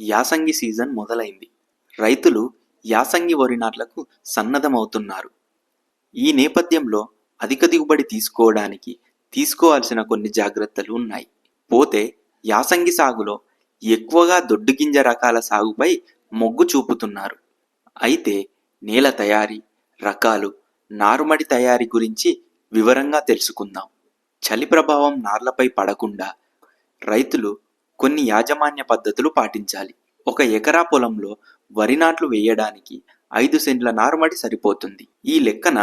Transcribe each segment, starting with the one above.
యాసంగి సీజన్ మొదలైంది. రైతులు యాసంగి వరి నాట్లకు సన్నద్ధమవుతున్నారు. ఈ నేపథ్యంలో అధిక దిగుబడి తీసుకోవడానికి తీసుకోవాల్సిన కొన్ని జాగ్రత్తలు ఉన్నాయి. పోతే యాసంగి సాగులో ఎక్కువగా దొడ్డు గింజ రకాల సాగుపై మొగ్గు చూపుతున్నారు. అయితే నేల తయారీ రకాలు నారుమడి తయారీ గురించి వివరంగా తెలుసుకుందాం. చలి ప్రభావం నార్లపై పడకుండా రైతులు కొన్ని యాజమాన్య పద్ధతులు పాటించాలి. ఒక ఎకరా పొలంలో వరి నాట్లు వేయడానికి ఐదు సెంట్ల నారుమడి సరిపోతుంది. ఈ లెక్కన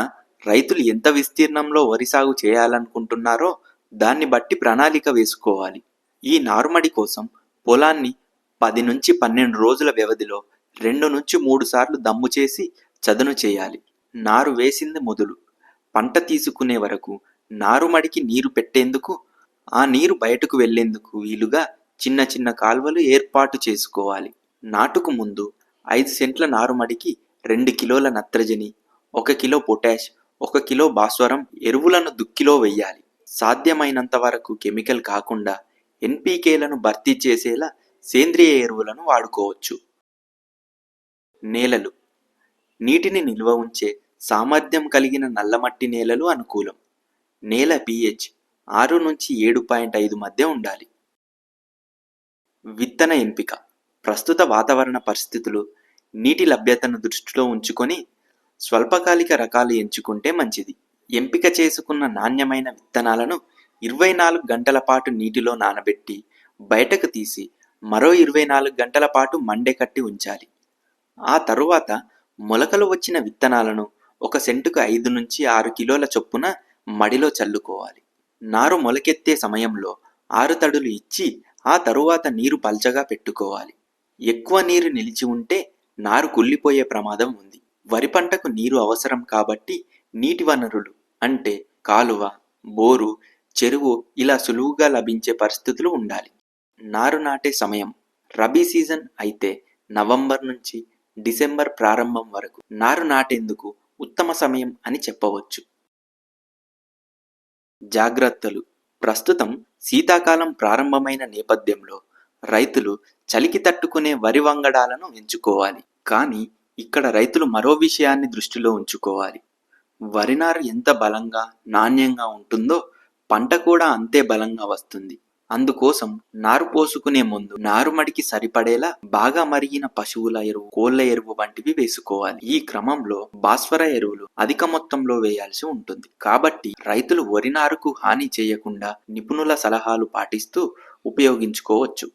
రైతులు ఎంత విస్తీర్ణంలో వరి సాగు చేయాలనుకుంటున్నారో దాన్ని బట్టి ప్రణాళిక వేసుకోవాలి. ఈ నారుమడి కోసం పొలాన్ని పది నుంచి పన్నెండు రోజుల వ్యవధిలో రెండు నుంచి మూడు సార్లు దమ్ము చేసి చదును చేయాలి. నారు వేసింది మొదలు. పంట తీసుకునే వరకు నారుమడికి నీరు పెట్టేందుకు ఆ నీరు బయటకు వెళ్ళేందుకు వీలుగా చిన్న చిన్న కాల్వలు ఏర్పాటు చేసుకోవాలి. నాటుకు ముందు ఐదు సెంట్ల నారుమడికి రెండు కిలోల నత్రజని ఒక కిలో పొటాష్ ఒక కిలో భాస్వరం ఎరువులను దుక్కిలో వెయ్యాలి. సాధ్యమైనంత వరకు కెమికల్ కాకుండా ఎన్పీకేలను భర్తీ చేసేలా సేంద్రియ ఎరువులను వాడుకోవచ్చు. నేలలు. నీటిని నిల్వ ఉంచే సామర్థ్యం కలిగిన నల్లమట్టి నేలలు అనుకూలం. నేల పిహెచ్ ఆరు నుంచి ఏడు పాయింట్ ఐదు మధ్య ఉండాలి. విత్తన ఎంపిక. ప్రస్తుత వాతావరణ పరిస్థితులు నీటి లభ్యతను దృష్టిలో ఉంచుకొని స్వల్పకాలిక రకాలు ఎంచుకుంటే మంచిది. ఎంపిక చేసుకున్న నాణ్యమైన విత్తనాలను ఇరవై నాలుగు గంటల పాటు నీటిలో నానబెట్టి బయటకు తీసి మరో ఇరవై నాలుగు గంటల పాటు మండే కట్టి ఉంచాలి. ఆ తరువాత మొలకలు వచ్చిన విత్తనాలను ఒక సెంటుకు ఐదు నుంచి ఆరు కిలోల చొప్పున మడిలో చల్లుకోవాలి. నారు మొలకెత్తే సమయంలో ఆరు తడులు ఇచ్చి ఆ తరువాత నీరు పల్చగా పెట్టుకోవాలి. ఎక్కువ నీరు నిలిచి ఉంటే నారు కుళ్ళిపోయే ప్రమాదం ఉంది. వరి పంటకు నీరు అవసరం కాబట్టి నీటి వనరులు అంటే కాలువ బోరు చెరువు ఇలా సులువుగా లభించే పరిస్థితులు ఉండాలి. నారు నాటే సమయం. రబీ సీజన్ అయితే నవంబర్ నుంచి డిసెంబర్ ప్రారంభం వరకు నారు నాటేందుకు ఉత్తమ సమయం అని చెప్పవచ్చు. జాగ్రత్తలు. ప్రస్తుతం శీతాకాలం ప్రారంభమైన నేపథ్యంలో రైతులు చలికి తట్టుకునే వరి వంగడాలను ఎంచుకోవాలి. కానీ ఇక్కడ రైతులు మరో విషయాన్ని దృష్టిలో ఉంచుకోవాలి. వరి నారు ఎంత బలంగా నాణ్యంగా ఉంటుందో పంట కూడా అంతే బలంగా వస్తుంది. అందుకోసం నారు పోసుకునే ముందు నారుమడికి సరిపడేలా బాగా మరిగిన పశువుల ఎరువు కోళ్ళ ఎరువు వంటివి వేసుకోవాలి. ఈ క్రమంలో భాస్వర ఎరువులు అధిక మొత్తంలో వేయాల్సి ఉంటుంది. కాబట్టి రైతులు వరి నారుకు హాని చేయకుండా నిపుణుల సలహాలు పాటిస్తూ ఉపయోగించుకోవచ్చు.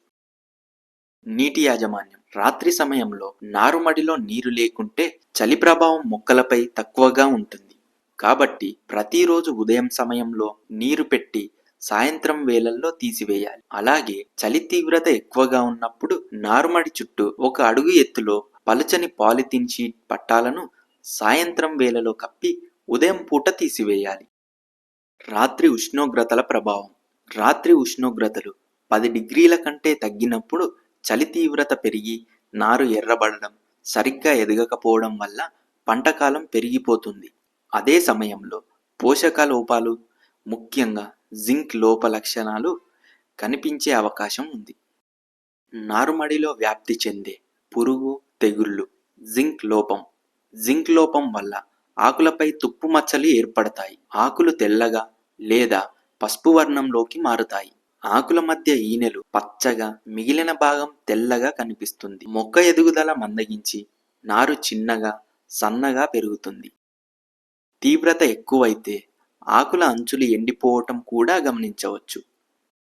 నీటి యాజమాన్యం. రాత్రి సమయంలో నారుమడిలో నీరు లేకుంటే చలి ప్రభావం మొక్కలపై తక్కువగా ఉంటుంది. కాబట్టి ప్రతిరోజు ఉదయం సమయంలో నీరు పెట్టి సాయంత్రం వేళల్లో తీసివేయాలి. అలాగే చలి తీవ్రత ఎక్కువగా ఉన్నప్పుడు నారుమడి చుట్టూ ఒక అడుగు ఎత్తులో పలుచని పాలిథిన్ షీట్ పట్టాలను సాయంత్రం వేళలో కప్పి ఉదయం పూట తీసివేయాలి. రాత్రి ఉష్ణోగ్రతల ప్రభావం. రాత్రి ఉష్ణోగ్రతలు పది డిగ్రీల కంటే తగ్గినప్పుడు చలి తీవ్రత పెరిగి నారు ఎర్రబడడం సరిగ్గా ఎదగకపోవడం వల్ల పంటకాలం పెరిగిపోతుంది. అదే సమయంలో పోషక లోపాలు ముఖ్యంగా జింక్ లోప లక్షణాలు కనిపించే అవకాశం ఉంది. నారుమడిలో వ్యాప్తి చెందే పురుగు తెగుళ్ళు జింక్ లోపం. జింక్ లోపం వల్ల ఆకులపై తుప్పు మచ్చలు ఏర్పడతాయి. ఆకులు తెల్లగా లేదా పసుపు వర్ణంలోకి మారుతాయి. ఆకుల మధ్య ఈనెలు పచ్చగా మిగిలిన భాగం తెల్లగా కనిపిస్తుంది. మొక్క ఎదుగుదల మందగించి నారు చిన్నగా సన్నగా పెరుగుతుంది. తీవ్రత ఎక్కువైతే ఆకుల అంచులు ఎండిపోవటం కూడా గమనించవచ్చు.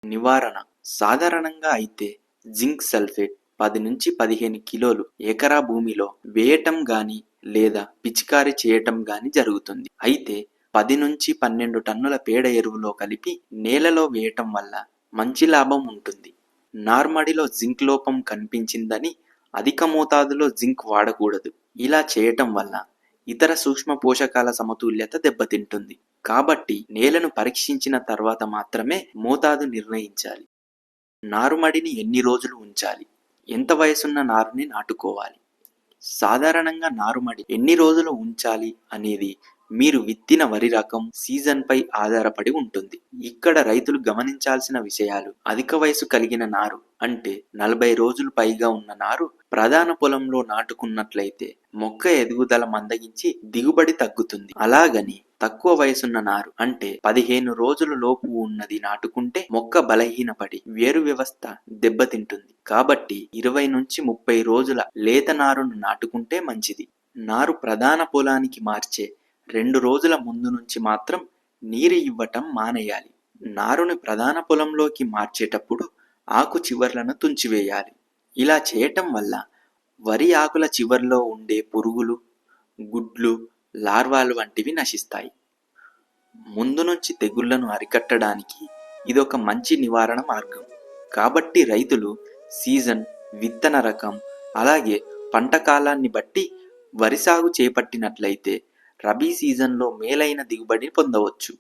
నివారణ. సాధారణంగా అయితే జింక్ సల్ఫేట్ పది నుంచి పదిహేను కిలోలు ఎకరా భూమిలో వేయటం గాని లేదా పిచికారి చేయటం గాని జరుగుతుంది. అయితే పది నుంచి పన్నెండు టన్నుల పేడ ఎరువులో కలిపి నేలలో వేయటం వల్ల మంచి లాభం ఉంటుంది. నార్మడిలో జింక్ లోపం కనిపించిందని అధిక మోతాదులో జింక్ వాడకూడదు. ఇలా చేయటం వల్ల ఇతర సూక్ష్మ పోషకాల సమతుల్యత దెబ్బతింటుంది. కాబట్టి నేలను పరీక్షించిన తర్వాత మాత్రమే మోతాదు నిర్ణయించాలి. నారుమడిని ఎన్ని రోజులు ఉంచాలి? ఎంత వయసున్న నారుని నాటుకోవాలి? సాధారణంగా నారుమడి ఎన్ని రోజులు ఉంచాలి అనేది మీరు విత్తిన వరి రకం సీజన్ పై ఆధారపడి ఉంటుంది. ఇక్కడ రైతులు గమనించాల్సిన విషయాలు అధిక వయసు కలిగిన నారు అంటే నలభై రోజులు పైగా ఉన్న నారు ప్రధాన పొలంలో నాటుకున్నట్లయితే మొక్క ఎదుగుదల మందగించి దిగుబడి తగ్గుతుంది. అలాగని తక్కువ వయసున్న నారు అంటే పదిహేను రోజుల లోపు ఉన్నది నాటుకుంటే మొక్క బలహీనపడి వేరు వ్యవస్థ దెబ్బతింటుంది. కాబట్టి ఇరవై నుంచి ముప్పై రోజుల లేత నారును నాటుకుంటే మంచిది. నారు ప్రధాన పొలానికి మార్చే రెండు రోజుల ముందు నుంచి మాత్రం నీరు ఇవ్వటం మానేయాలి. నారుని ప్రధాన పొలంలోకి మార్చేటప్పుడు ఆకు చివర్లను తుంచివేయాలి. ఇలా చేయటం వల్ల వరి ఆకుల చివర్లో ఉండే పురుగులు గుడ్లు లార్వాలు వంటివి నశిస్తాయి. ముందు నుంచి తెగుళ్ళను అరికట్టడానికి ఇదొక మంచి నివారణ మార్గం. కాబట్టి రైతులు సీజన్ విత్తన రకం అలాగే పంట కాలాన్ని బట్టి వరి సాగు చేపట్టినట్లయితే రబీ సీజన్లో మేలైన దిగుబడిని పొందవచ్చు.